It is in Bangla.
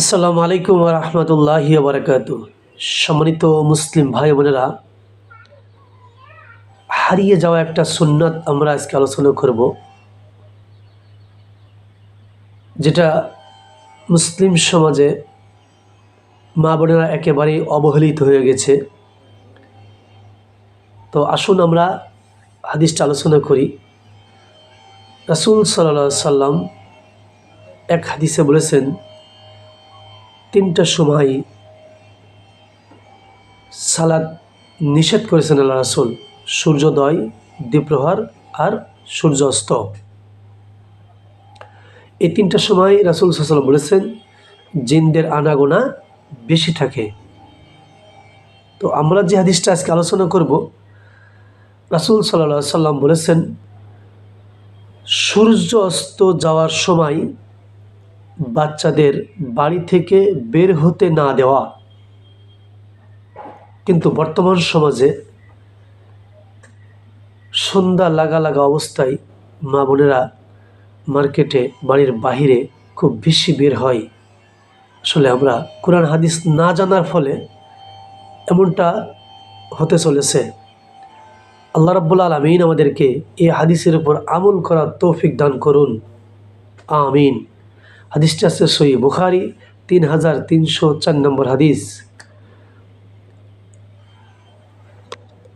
আসসালামু আলাইকুম রহমতুল্লাহ বারকাত। সম্মানিত মুসলিম ভাই বোনেরা, হারিয়ে যাওয়া একটা সুন্নাত আমরা আজকে আলোচনা করব, যেটা মুসলিম সমাজে মা বোনেরা একেবারেই অবহেলিত হয়ে গেছে। তো আসুন আমরা হাদিসটা আলোচনা করি। রাসুল সাল্লা সাল্লাম এক হাদিসে বলেছেন তিনটা সময় সালাদ নিষেধ করেছেন আল্লাহ রাসুল। সূর্যোদয়, দ্বীপ্রহার আর সূর্যাস্ত। এই তিনটা সময় রাসুল সাল্লাম বলেছেন, জিনদের আনাগোনা বেশি থাকে। তো আমরা যে হাদিসটা আজকে আলোচনা করব, রাসুল সাল্লাহ সাল্লাম বলেছেন সূর্য অস্ত যাওয়ার সময় বাচ্চাদের বাড়ি থেকে বের হতে না দেওয়া। কিন্তু বর্তমান সমাজে সন্ধ্যা লাগা লাগা অবস্থায় মা বোনেরা মার্কেটে, বাড়ির বাহিরে খুব বেশি বের হয়। আসলে আমরা কোরআন, হাদিস না জানার ফলে এমনটা হতে চলেছে। আল্লাহ রাব্বুল আলমিন আমাদেরকে এই হাদিসের উপর আমল করার তৌফিক দান করুন। আমিন। হাদিসটা আছে সই বুখারি তিন হাজার তিনশো চার নম্বর হাদিস।